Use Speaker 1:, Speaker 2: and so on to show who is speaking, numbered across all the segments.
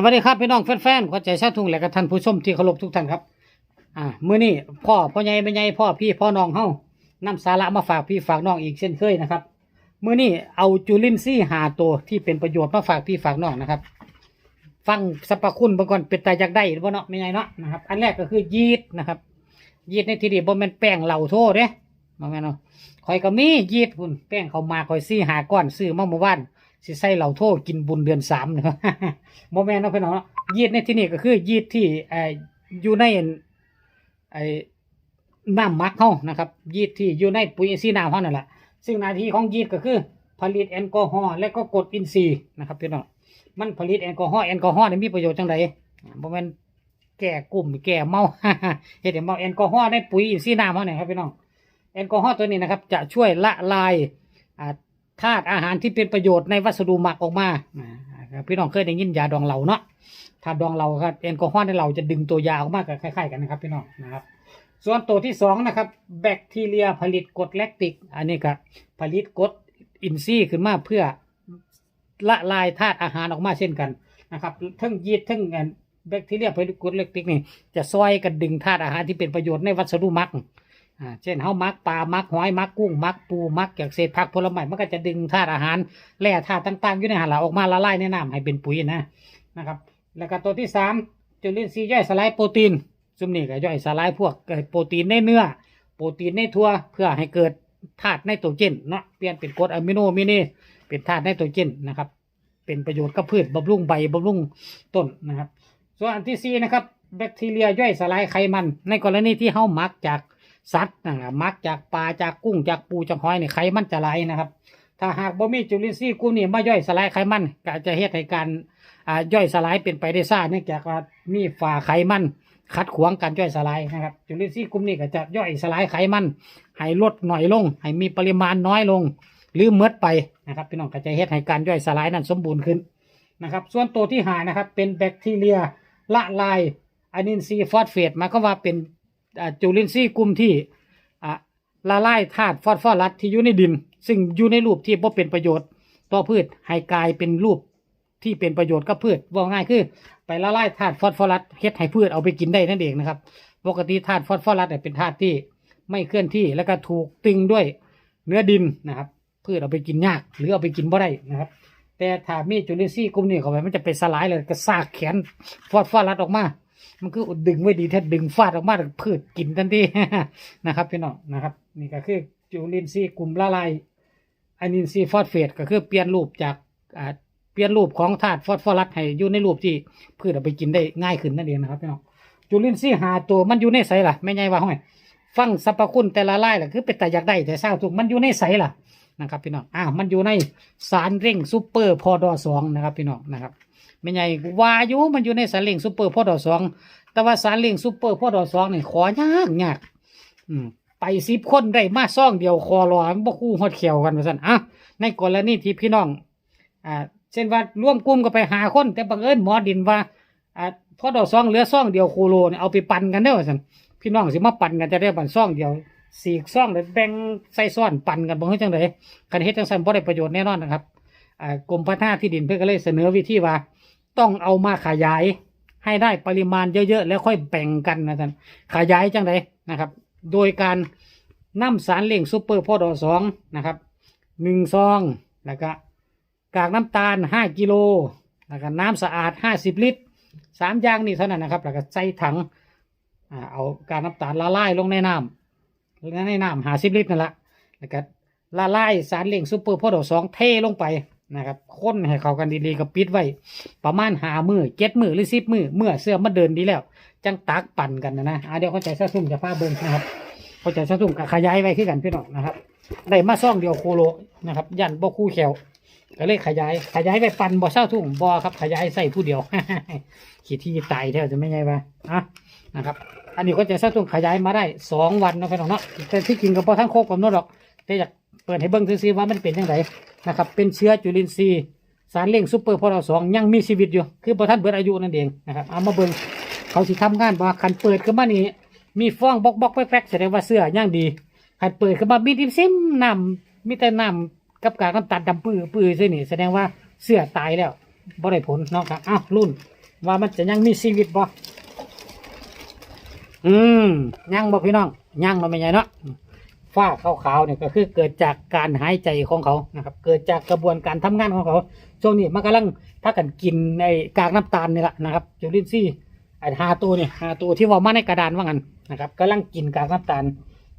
Speaker 1: สวัสดีครับพี่น้องแฟนๆขอใจชาทุ่งและก็ท่านผู้ชมที่เคารพทุกท่านครับ อ่ามื้อนี้พ่อพ่อใหญ่แม่ใหญ่พ่อพี่พ่อน้องเฮานำสาระมาฝากพี่ฝากน้องอีกเช่นเคยนะครับมื้อนี้เอาจุลินทรีย์หาตัวที่เป็นประโยชน์มาฝากพี่ฝากน้องนะครับ ฟังสรรพคุณบิ่งก่อนเป็นตาอยากได้บ่เนาะแม่ใหญ่เนาะนะครับ อันแรกก็คือยีสต์นะครับยีสต์ในที่นี้บ่แม่นแป้งเหล่าโทษเด้บ่แม่นเนาะข่อยก็มียีสต์พุ่นแป้งเขามากข่อยซี่หาก้อนซื้อมาเมื่อวาน สิใส่เหล่าโทกินบุญเดือนสามเนะโมแมนเนาะพี่น้องเนาะยีดในที่นี่ก็คือยีดที่เอ่อยู่ในไอ้น้ำมักเขานะครับยีดที่อยู่ในปุ๋ยอินทรีย์น้ำเขานั่นแหละซึ่งหน้าที่ของยีดก็คือ ผลิตแอลกอฮอล์และก็กรดอินทรีย์นะครับพี่น้องมันผลิตแอลกอฮอล์แอลกอฮอล์นี่มีประโยชน์จังไดโมแมนแก้กลุ่มแก้เมาเฮ็ดให้เมาแอลกอฮอล์ในปุ๋ยอินทรีย์น้ำเขาเนี่ยครับพี่น้องแอลกอฮอล์ตัวนี้นะครับ จะช่วยละลายอ่า ธาตุอาหารที่เป็นประโยชน์ในวัสดุหมักออกมาอ่าพี่น้องเคยได้ยินยาดองเหลาเนาะถ้าดองเหลาครับแอลกอฮอล์ในเหลาจะดึงตัวยาออกมากับคล้ายๆกันนะครับพี่น้องนะครับ ส่วนตัวที่สองนะครับ แบคทีเรียผลิตกรดแลคติก อันนี้ก็ผลิตกรดอินทรีย์ขึ้นมาเพื่อละลายธาตุอาหารออกมาเช่นกันนะครับทั้งยีสต์ทั้งอันแบคทีเรียผลิตกรดแลคติกนี่จะซอยกันดึงธาตุอาหารที่เป็นประโยชน์ในวัสดุหมัก อ่าเช่นเฮามักปลามักหอยมักกุ้งมักปูมักจากเศษผักผลไม้มันก็จะดึงธาตุอาหารแร่ธาตุต่างๆอยู่ในอาหารเราออกมาละลายในน้ำให้เป็นปุ๋ยนะนะครับ แล้วก็ตัวที่สามจุลินทรีย์ย่อยสลายโปรตีนซึ่งนี่ก็ย่อยสลายพวกโปรตีนในเนื้อ โปรตีนในถั่วเพื่อให้เกิดธาตุไนโตรเจนเนาะเปลี่ยนเป็นกรดอะมิโนมิเนเป็นธาตุไนโตรเจนนะครับ เป็นประโยชน์กับพืชบำรุงใบบำรุงต้นนะครับ ส่วนอันที่สี่นะครับแบคทีเรียย่อยสลายไขมัน ในกรณีที่เฮามักจาก สัตว์นะครับมักจากปลาจากกุ้งจากปูจากหอยเนี่ยไขมันจะไหลนะครับ ถ้าหากบ่มีจุลินทรีย์กลุ่มนี้มาย่อยสลายไขมันก็จะเฮ็ดให้การอ่าย่อยสลายเป็นไปได้ช้าเนื่องจากว่ามีฝ่าไขมันขัดขวางการย่อยสลายนะครับ จุลินทรีย์กลุ่มนี้ก็จะย่อยสลายไขมันให้ลดหน่อยลง ให้มีปริมาณน้อยลง หรือเมดไปนะครับพี่น้องก็จะเฮ็ดให้การย่อยสลายนั้นสมบูรณ์ขึ้นนะครับ ส่วนตัวที่หานะครับเป็นแบคทีเรียละลายอะนินทรีย์ฟอสเฟตมายควาว่าเป็น อ่าจุลินทรีย์กลุ่มที่อ่าละลายธาตุฟอสฟอรัสที่อยู่ในดิน ซึ่งอยู่ในรูปที่บ่เป็นประโยชน์ ต่อพืชให้กลายเป็นรูปที่เป็นประโยชน์กับพืชว่าง่ายคือ ไปละลายธาตุฟอสฟอรัสเฮ็ดให้พืชเอาไปกินได้นั่นเองนะครับ ปกติธาตุฟอสฟอรัสเนี่ยเป็นธาตุที่ไม่เคลื่อนที่แล้วก็ถูกตึงด้วยเนื้อดินนะครับ พืชเอาไปกินยากหรือเอาไปกินบ่ได้นะครับ แต่ถ้ามีจุลินทรีย์กลุ่มนี้เข้าไปมันจะไปสลายเลยก็ซากแขนฟอสฟอรัสออกมา มันคืออดดึงไว้ดีถ้าดึงฟาดออกมาพืชกินทันทีนะครับพี่น้องนะครับ นี่ก็คือจุลินทรีย์กลุ่มละลายอะนินทรีย์ฟอสเฟตก็คือเปลี่ยนรูปจากอ่าเปลี่ยนรูปของธาตุฟอสฟอรัสให้อยู่ในรูปที่พืชเอาไปกินได้ง่ายขึ้นนั่นเองนะครับพี่น้องจุลินทรีย์หาตัวมันอยู่ในไสล่ะไม่ใช่ว่าห้อยฟังสรรพคุณแต่ละลายล่ะคือเป็นแต่อยากได้แต่เศร้าทุกมันอยู่ในไสล่ะนะครับพี่น้องอ้าวมันอยู่ในสารเร่งซูเปอร์พอดอสองนะครับพี่น้องนะครับ ไม่ใหญ่วาอยุมันอยู่ในสารเล่งซูเปอร์พ่อดอสองแต่ว่าสารเล่งซูเปอร์พ่อดอสองนี่ขอยากยากอืมไปสิบคนได้มาซ่องเดียวคอรอมบ่คู่ฮอดเขียวกันว่าซั่นอะในกรณีที่พี่น้องอ่าเช่นว่าร่วมกลุ่มก็ไปหาคน แต่บังเอิญหมอดินว่าอ่าพอดอสองเหลือซ่องเดียวโคโลเนี่ยเอาไปปั่นกันเด้อว่าซั่นพี่น้องสิมาปั่นกันจะได้ปั่นซ่องเดียวสีกซ่องเลยแบ่งใส่ซ้อนปั่นกันบ่เฮ็ดจังไดกันเฮ็ดจังซั่นบ่ได้ประโยชน์แน่นอนนะครับอ่ากรมพัฒนาที่ดินเพิ่นก็เลยเสนอวิธีว่า ต้องเอามาขยาย ให้ได้ปริมาณเยอะๆ แล้วค่อยแบ่งกันนะท่านขยายจังไดนะครับ โดยการนำสารเล่งซูเปอร์พอดอสองนะครับหนึ่งซองแล้วก็กากน้ำตาลห้ากิโลแล้วก็น้ำสะอาดห้าสิบลิตรสามอย่างนี่เท่านั้นนะครับ แล้วก็ใส่ถังอเอากากน้ำตาลละลายลงในน้ำในน้ำหาสิบลิตรนั่นแหละแล้วก็ละลายสารเล่งซูเปอร์พอดอสองเทลงไป นะครับคนให้เขากันดีๆกับปิดไว้ ประมาณหามือเจ็ดมือหรือสิบมือเมื่อเสื้อมาเดินดีแล้ว จังตักปั่นกันนะนะอะเดี๋ยวเข้าใจซะซุ่มจะพาเบิ้งนะครับเข้าใจซะซุ่มกับขยายไว้ขึ้นกันพี่น้องนะครับได้มาซ่องเดียวโคโลนะครับ ยันบ่คู่แขวก็เลยขยาย ขยายไปปั่นบ่เศร้าทุ่งบ่ครับ ขยายใส่ผู้เดียวขีดที่ตายแท้จะไม่ไงวะอะนะครับ อันนี้ก็จะซะทุ่งขยายมาได้สองวันนะพี่น้องเนาะแต่ที่จริงก็พอทั้งโคกกับนดหรอกแต่อยาก เปิดให้เบิ้งซื้อว่ามันเป็นยังไงนะครับ เป็นเชื้อจุลินทรีย์สารเล่งซูเปอร์พอร์สองยังมีชีวิตอยู่ คือพอท่านเบิดอายุนั่นเองนะครับเอามาเบิ่งเขาสิทำงานบ่คันเปิดขึ้นมานี่มีฟองบล็อกบล็อกแป๊กแสดงว่าเสื้อย่างดีคันเปิดขึ้นมามีดิมซิมน้ำมีแต่น้ำกับกากน้ำตาลดำปื้อปื้อซื่อนี่แสดงว่าเสื้อตายแล้วบ่ได้ผลเนาะครับอ้าวรุ่น ว่ามันจะยังมีชีวิตบ่อืมยังบ่พี่น้องยังมันไม่ใหญ่เนาะ ฝ้าขาวๆเนี่ยก็คือเกิดจากการหายใจของเขานะครับ เกิดจากกระบวนการทำงานของเขาช่วงนี้มันกำลังถ้ากันกินในกากน้ำตาลนี่แหละนะครับจุลินทรีย์ไอ้หาตัวเนี่ยหาตัวที่ว่ามาในกระดานว่างันนะครับกำลังกินกากน้ำตาล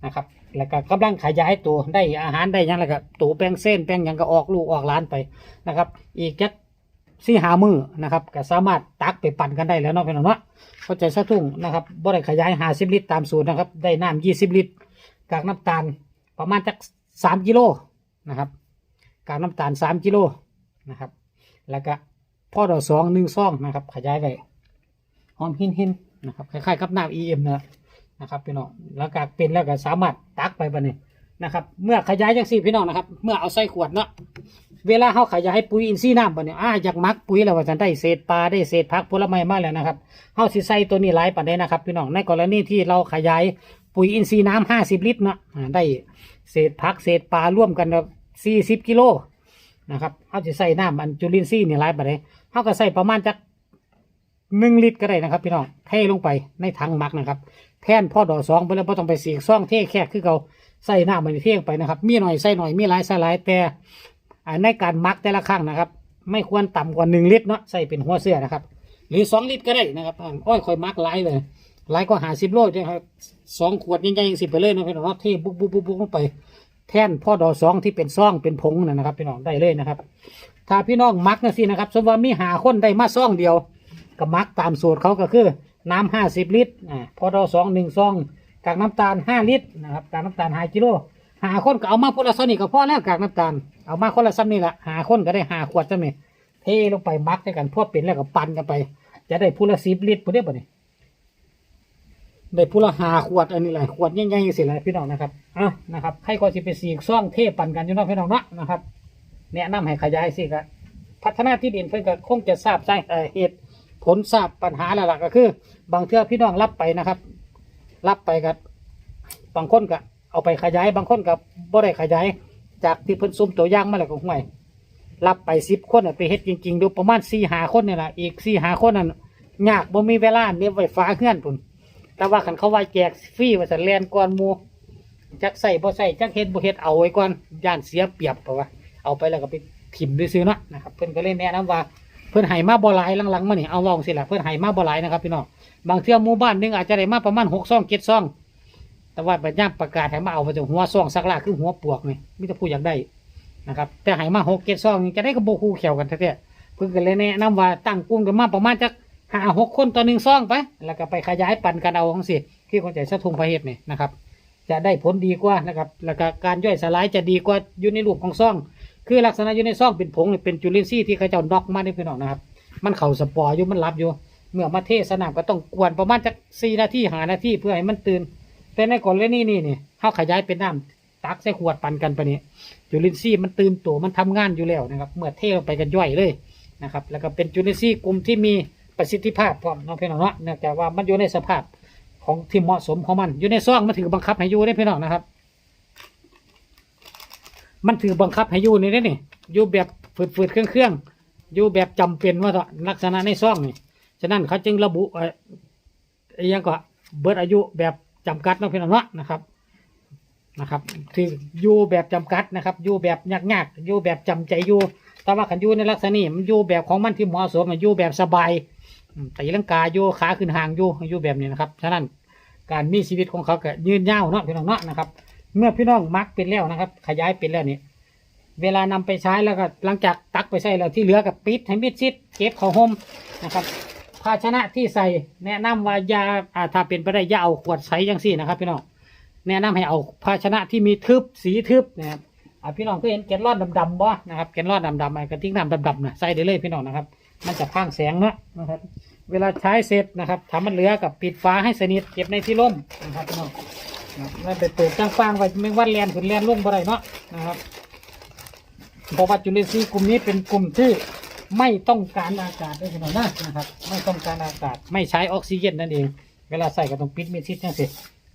Speaker 1: นะครับ แล้วก็กำลังขยายตัวได้อาหารได้ยังแล้วก็ตัวแป้งเส้นแป้งยังก็ออกลูกออกล้านไปนะครับ อีกจักสี่หามือนะครับก็สามารถตักไปปั่นกันได้แล้วเนาะพี่น้องเนาะเข้าใจสะทุ่งนะครับบ่ได้ขยายหาสิบลิตรตามสูตรนะครับ ได้น้ำยี่สิบลิตร กากน้ำตาลประมาณจักสามกิโลนะครับกากน้ำตาลสามกิโลนะครับ แล้วก็พ่อดอกสองหนึ่งซองนะครับ ขยายไปหอมหินหินนะครับคล้ายๆกับน้ำ EM นะนะครับพี่น้องแล้วก็เป็นแล้วก็สามารถตักไปบัดนี้นะครับ เมื่อขยายจังสี่พี่น้องนะครับ เมื่อเอาใส่ขวดเนาะเวลาเขาขยายให้ปุ๋ยอินทรีย์น้ำบัดนี้อ่าอยากมักปุ๋ยแล้วว่าจะได้เศษปลาได้เศษผักผลไม้มาแล้วนะครับเขาสิใส่ตัวนี้หลายปันได้นะครับ พี่น้องในกรณีที่เราขยาย ปุ๋ยอินทรีย์น้ำห้าสิบลิตรเนาะอ่าได้เศษผักเศษปลาร่วมกันสี่สิบกิโลนะครับเขาจะใส่น้ำอันจุลินทรีย์นี่หลายปันได้เขาก็ใส่ประมาณจักหนึ่งลิตรก็ได้นะครับ พี่น้องเทลงไปในถังหมักนะครับ แทนพ่อดอสองไปแล้วไ่ต้องไปเสีกซ่องเทแค่คือเขาใส่น้ำมันเทงไปนะครับ มีหน่อยใส่หน่อยมีหลายใส่หลายแต่ในการหมักแต่ละครั้งนะครับ ไม่ควรต่ำกว่าหนึ่งลิตรเนาะใส่เป็นหัวเสื้อนะครับ หรือสองลิตรก็ได้นะครับอ้อยคอยมักหลายเลย หลายก็หาสิบโลเนี่ยครับสองขวดใหญ่ๆสิบไปเลยนะพี่น้องเนาะเทบุ๊บบุ๊บบุ๊บบุ๊บลงไป แท่นพ่อดอสองที่เป็นซ่องเป็นผงนะนะครับพี่น้องได้เลยนะครับ ถ้าพี่น้องมักนะสินะครับสมมติว่ามีหาคนได้มาซ่องเดียวก็มักตามสูตรเขาก็คือน้ำห้าสิบลิตรอ่าพอเราสองหนึ่งซองกากน้ำตาลห้าลิตรนะครับกากน้ำตาลห้ากิโลหาคนก็เอามาคนละซอนนี่ก็พอแล้วกากน้ำตาลเอามาคนละซ้ำนี่แหละหาคนก็ได้หาขวดซ้ำนี่เทลงไปมักด้วยกันพวกเป็นแล้วก็ปั่นกันไป จะได้พูละสิบลิตรพูได้ปะเนี่ย ได้พูละหาขวดอันนี้แหละขวดใหญ่ๆสิแหละพี่น้องนะครับอะนะครับใครก็สิไปสีกซ่องเทปั่นกันอยู่เนาะพี่น้องเนาะนะครับแนะนำให้ขยายสิครับพัฒนาที่ดินเพื่อนก็คงจะทราบใจเอ่เหตุผลทราบปัญหาหลักๆก็คือ บางเทื่อพี่น้องรับไปนะครับ รับไปกับบางคนก็เอาไปขยายบางคนกับบ่ได้ขยาย จากที่เพิ่นซุ่มตัวย่างมาแล้วก็ห่วย รับไปสิบคนน่ะไปเฮ็ดจริงๆดูประมาณสี่หาคนนี่แหละอีกสี่หาคนนั่นยากบ่มีเวลาเนี่ยไว้ฟ้าเฮือนพุ่น แต่ว่าคันเขาว่าแจกฟรีว่าสันแลนก่อนหมูจักใส่บ่ใส่จักเฮ็ดบ่เฮ็ดเอาไว้ก่อนย่านเสียเปรียบเพราะว่าเอาไปแล้วก็ไปถิ่มด้วยซื้อๆเนาะนะครับเพิ่นก็เลยแนะนำว่าเพื่อนไห้มาบ่หลายหลังๆมานี่เอาลองสิล่ะเพื่อนไห้มาบ่หลายนะครับพี่น้องบางเทื่อหมู่บ้านหนึงอาจจะได้มาประมาณหกซองเจ็ดซอง แต่ว่าบัดย่ามประกาศให้มาเอาไปจากหัวซองสักลาคือหัวปวกนี่มิจะพูดอยากได้นะครับแต่ไห้มาหกเจ็ดซองจะได้กระโบคู่เขียวกันแท้ๆเพื่อนก็เลยแนะนำว่าตั้งกลุ่มกันมาประมาณจัก ห้าหกคนต่อหนึ่งซองไป แล้วก็ไปขยายปันกันเอาของสิที่คนใจสะทุงพระเฮ็ดนี่นะครับ จะได้ผลดีกว่านะครับ แล้วก็การย่อยสลายจะดีกว่าอยู่ในรูปของซอง คือลักษณะอยู่ในซองเป็นผงนี่เป็นจุลินทรีย์ที่เขาเจ้าน็อกมาในพี่น้องนะครับ มันเข่าสปอร์อยู่มันรับอยู่ เมื่อมาเทสนามก็ต้องกวนประมาณจักสี่นาทีหานาทีเพื่อให้มันตื่น แต่ในก่อนเลยนี่นี่นี่เขาขยายเป็นน้ำตักใส่ขวดปันกันไปนี่จุลินทรีย์มันตื่นตัวมันทำงานอยู่แล้วนะครับ เมื่อเทลงไปกันย่อยเลยนะครับ แล้วก็เป็นจุลินทรีย์กลุ่มที่มี ประสิทธิภาพพร้อมเน้องพี่น้องเนาะเนื่องจากว่ามันอยู่ในสภาพของที่เหมาะสมของมันอยู่ในซองมันถือบังคับให้อยู่ได้พี่น้องนะครับ มันถือบังคับให้อยู่นี่ได้นี่อยู่แบบฝืดๆเครื่องๆอยู่แบบจำเป็นว่าเถอะลักษณะในซ่องนี่ฉะนั้นเขาจึงระบุเอ่อไอ้ยังก็เบิดอายุแบบจำกัดเนาะพี่น้องเนาะนะครับนะครับคืออยู่แบบจำกัดนะครับอยู่แบบยากๆอยู่แบบจำใจอยู่แต่ว่าขันอยู่ในลักษณะนี้มันอยู่แบบของมันที่เหมาะสมมันอยู่แบบสบาย ตีลังกาอยู่ขาขึ้นห่างอยู่อยู่แบบนี้นะครับ ฉะนั้นการมีชีวิตของเขาก็ยืนยาวเนาะพี่น้องเนาะนะครับ เมื่อพี่น้องมักเป็นแล้วนะครับ ขยายเป็นแล้วนี่เวลานำไปใช้แล้วก็หลังจากตักไปใส่แล้วที่เหลือกับปิดให้มิดชิดเก็บเขาห่มนะครับ ภาชนะที่ใส่แนะนำว่ายาอาถ้าเป็นไปได้ยาเอาขวดใสยังสี่นะครับ พี่น้องแนะนำให้เอาภาชนะที่มีทึบสีทึบนะครับอ่าพี่น้องก็เห็นแกนลอดดำๆบ่นะครับแกนลอดดำๆไอ้กระติกน้ำดำๆนะใส่ได้เลยพี่น้องนะครับ มันจะพังแสงเนาะนะครับ เวลาใช้เสร็จนะครับถ้ามันเหลือกับปิดฝาให้สนิทเก็บในที่ร่มนะครับพี่น้องนะครับไม่ไปเปิดจ้งฟางไว้ไม่วัดแลนขึ้นแลนลงบ่ได้เนาะนะครับเพราะว่าจุลินทรีย์กลุ่มนี้เป็นกลุ่มที่ไม่ต้องการอากาศด้วยกันนะนะครับ ไม่ต้องการอากาศไม่ใช้ออกซิเจนนั่นเอง เวลาใส่ก็ต้องปิดมิดชิดจังสิ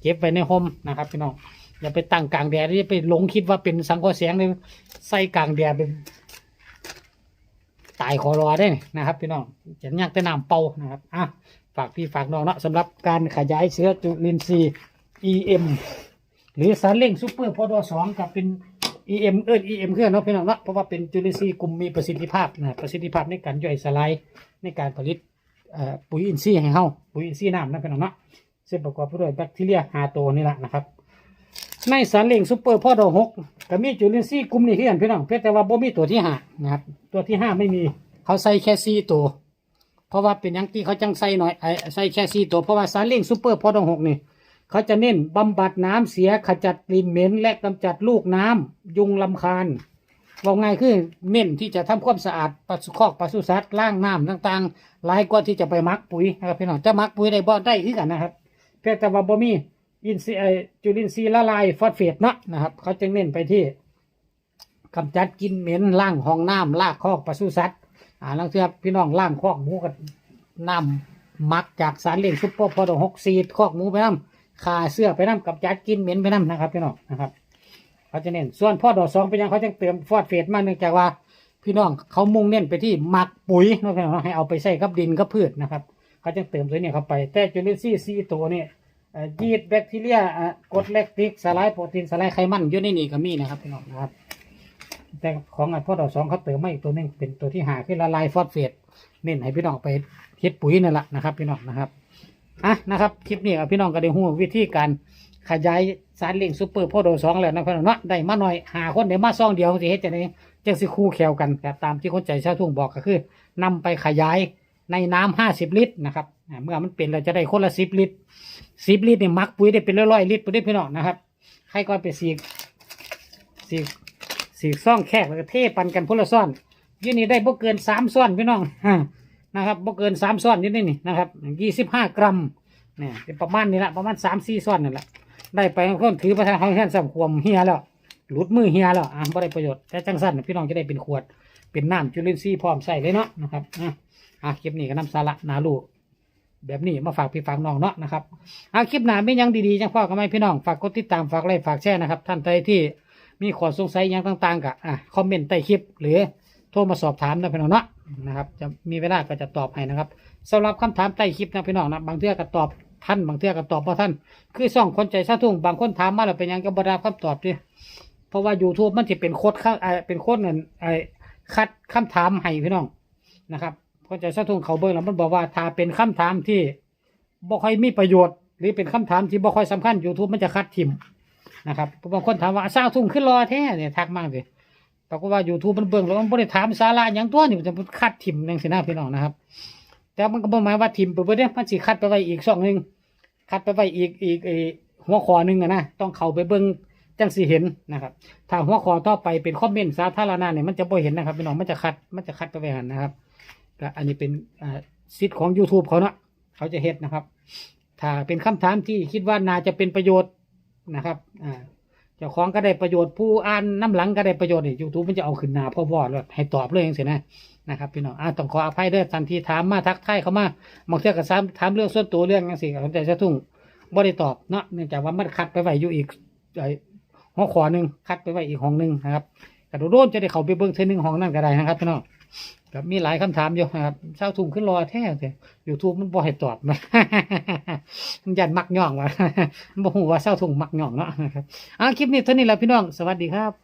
Speaker 1: เก็บไว้ในห่มนะครับพี่น้องอย่าไปตั้งกลางแดดอย่าไปหลงคิดว่าเป็นสังเคราะห์แสงเลยใส่กลางแดดเป็น ตายคอรอได้นะครับพี่น้องจะยากแต่น้ำเป่านะครับอะฝากพี่ฝากน้องเนาะสำหรับการขยายเชื้อจุลินทรีย์ EM หรือสารเร่งซูเปอร์พอดอสองกับเป็น EM เอิ้น EM เครื่องเนาะพี่น้องเนาะเพราะว่าเป็นจุลินทรีย์กลุ่มมีประสิทธิภาพนะประสิทธิภาพในการย่อยสลายในการผลิตปุ๋ยอินทรีย์ให้เฮาปุ๋ยอินทรีย์น้ำนะพี่น้องเนาะซึ่งประกอบไปด้วยแบคทีเรียหาตัวนี่แหละนะครับ ในสารเร่งซูเปอร์พ่อดหกก็มีจุลินทรีย์กลุ่มนี้คือกันพี่น้องเพียงแต่ว่าบ่มีตัวที่ห้านะครับ ตัวที่ห้าไม่มีเขาใส่แค่สี่ตัว เพราะว่าเป็นหยังที่เขาจังใส่หน่อยไอ้ใส่แค่สี่ตัวเพราะว่าสารเร่งซูเปอร์พ่อดหกนี่เขาจะเน้นบำบัดน้ำเสียขจัดกลิ่นเหม็น และกำจัดลูกน้ำยุงลำคาญว่าไงายคือเน้นที่จะทำความสะอาดปศุคอกปศุสัตว์ล้างน้ำต่างๆหลายกว่าที่จะไปมักปุ๋ยนะครับพี่น้องจะมักปุ๋ยได้บ่ได้คือกันนะครับเพียงแต่ว่าบ่มี อินทรีย์เอ่อจุลินทรีย์ละลายฟอสเฟตเนาะนะครับ เขาจึงเน้นไปที่กำจัดกินเหม็นล้างห้องน้ำลากคอกปศุสัตว์อ่าลังเทือพี่น้องล้างคอกหมูกับน้ำหมักจากสารเลี้ยงซุปเปอร์พอดหกซีดคอกหมูไปน้ำขาเสื้อไปน้ำกับจัดกินเหม็นไปน้ำนะครับพี่น้องนะครับ เขาจะเน้นส่วนพ่อดอกสองเป็นหยังเขาจะเติมฟอสเฟตมาเนื่องจากว่า พี่น้องเขามุ่งเน้นไปที่หมักปุ๋ยนะพี่น้องเนให้เอาไปใส่กับดินกับพืชนะครับ เขาจะเติมตัวนี้เข้าไป แต่จุลินทรีย์ซีตัวนี้ เอ่อยีดแบคทีเรียอะกรดแลคติกสลายโปรตีนสลายไขมันอยู่ในนี่ก็มีนะครับพี่น้องนะครับ แต่ของอันพ่อดอกสองเขาเติมมาอีกตัวหนึงเป็นตัวที่หาคือละลายฟอสเฟตเน้นให้พี่น้องไปเฮ็ดปุ๋ยนั่นแหละนะครับ พี่น้องนะครับอะนะครับคลิปนี้กับพี่น้องก็ได้หูวิธีการขยายสารเลี้ยงซูเปอร์โพโดสองแล้วนะพี่น้องเนาะได้มาหน่อยหาคนได้มาซองเดียวสิเฮ็ดจะได้จังสิคู่แควกันครับตามที่คนใจชาวทุ่งบอกก็คือนำไปขยาย ในน้ำห้าสิบลิตรนะครับเมื่อมันเป็นเราจะได้คนละสิบลิตรสิบลิตรเนี่ยมักปุ๋ยได้เป็นร้อยๆลิตรปุ๋ยได้พี่น้องนะครับใครก็ไปสีกสีกสีกซ่องแคกแล้วก็เทปันกันพนละซ่อนยี่นี่ได้บ่เกินสามซ่อนพี่น้องนะครับบ่เกินสามซ้อนนิดนี่นะครับยี่สิบห้ากรัมเนี่ยประมาณนี้ละประมาณสามสี่ซ้อนนั่แหละได้ไปคนถือประทานเขาแค่สามขวมเฮียแล้ว หลุดมือเฮียแล้วอะบ่ได้ประโยชน์แต่จังสั้นพี่น้องจะได้เป็นขวด เป็นน้ำจุลินทรีย์พร้อมใส่เลยเนาะนะครับอะอะคลิปนี้ก็นำสาระนาลูแบบนี้มาฝากพี่ฝากน้องเนาะนะครับอะคลิปหน้าไม่ยังดีๆจังพ่อก็ไม่พี่น้องฝากกดติดตามฝากไลค์ฝากแชร์นะครับ ท่านใดที่มีข้อสงสัยยังต่างๆก็อะคอมเมนต์ใต้คลิป หรือโทรมาสอบถามนะพี่น้องเนาะนะครับ จะมีเวลาก็จะตอบให้นะครับสำหรับคำถามใต้คลิปนะพี่น้องนะบางเทื่อก็ตอบท่านบางเทื่อก็ตอบเพอท่าน คือส่องคนใจซาทุ่งบางคนถามมาแล้วเป็นยังก็บรได้คำตอบดิ เพราะว่า YouTube มันจะเป็นโคดข้าเอ่อเป็นโคดเงินไอคัดคำถามให้พี่น้องนะครับคนใจซาทุ่งเขาเบิ่งแล้วมันบอกว่าถ้าเป็นคำถามที่บ่ค่อยมีประโยชน์ หรือเป็นคำถามที่บ่ค่อยสำคัญ YouTube มันจะคัดทิมนะครับบางคนถามว่าซางทุ่งขึ้นรอแท้เนี่ยทักมากเลยปรากฏว่า YouTube มันเบิ่งแล้วมันบ่ได้ถามสาระหยังตัวนี่มันจะคัดทิมจังซี่นะพี่น้องนะครับ แต่มันก็บ่หมายว่าทิมไปเบิดเด้มันสิคัดไปไว้อีกช่องหนึ่งคัดไปไว้อีกอีกหัวข้อหนึ่งนะต้องเข้าไปเบิ่ง จังสิเห็นนะครับ ถ้าหัวข้อต่อไปเป็นคอมเมนต์สาธารณะเนี่ยมันจะบ่เห็นนะครับพี่น้องมันจะคัดมันจะคัดไปไว้หันนะครับก็อันนี้เป็นอ่าสิทธิ์ของ YouTube เขาเนาะเขาจะเฮ็ดนะครับ ถ้าเป็นคำถามที่คิดว่าน่าจะเป็นประโยชน์นะครับอ่าเจ้าของก็ได้ประโยชน์ผู้อ่านน้ำหลังก็ได้ประโยชน์เนี่ยยูทูบมันจะเอาขึ้นหน้าพ่อวอดแล้วให้ตอบเลยอย่างเสียนะนะครับพี่น้องอ่าต้องขออภัยด้อทันทีถามมาทักทายเข้ามาบางเทีก็ถามถามเรื่องส่วนตัวเรื่องอย่างสิกับแต่จะทุ่งบ่ได้ตอบเนาะเนื่องจากว่ามันคัดไปไว้อยู่อีก ห้องขอหนึ่งคัดไปไว้อีกห้องหนึ่งนะครับกระโดดโดนจะได้เข้าไปเบิ้งเทอหนึงห้องนั่นก็ได้นะครับพี่น้องครับมีหลายคำถามอยู่นะครับเช้าทุ่มขึ้นรอแท้เลยยูทูบมันบ่ให้ตอบมันยันมักย่องว่ะบ่หูว่าเช้าทุ่มมักย่องเนาะนะครับอ่าคลิปนี้เท่านี้แล้วพี่น้อง สวัสดีครับ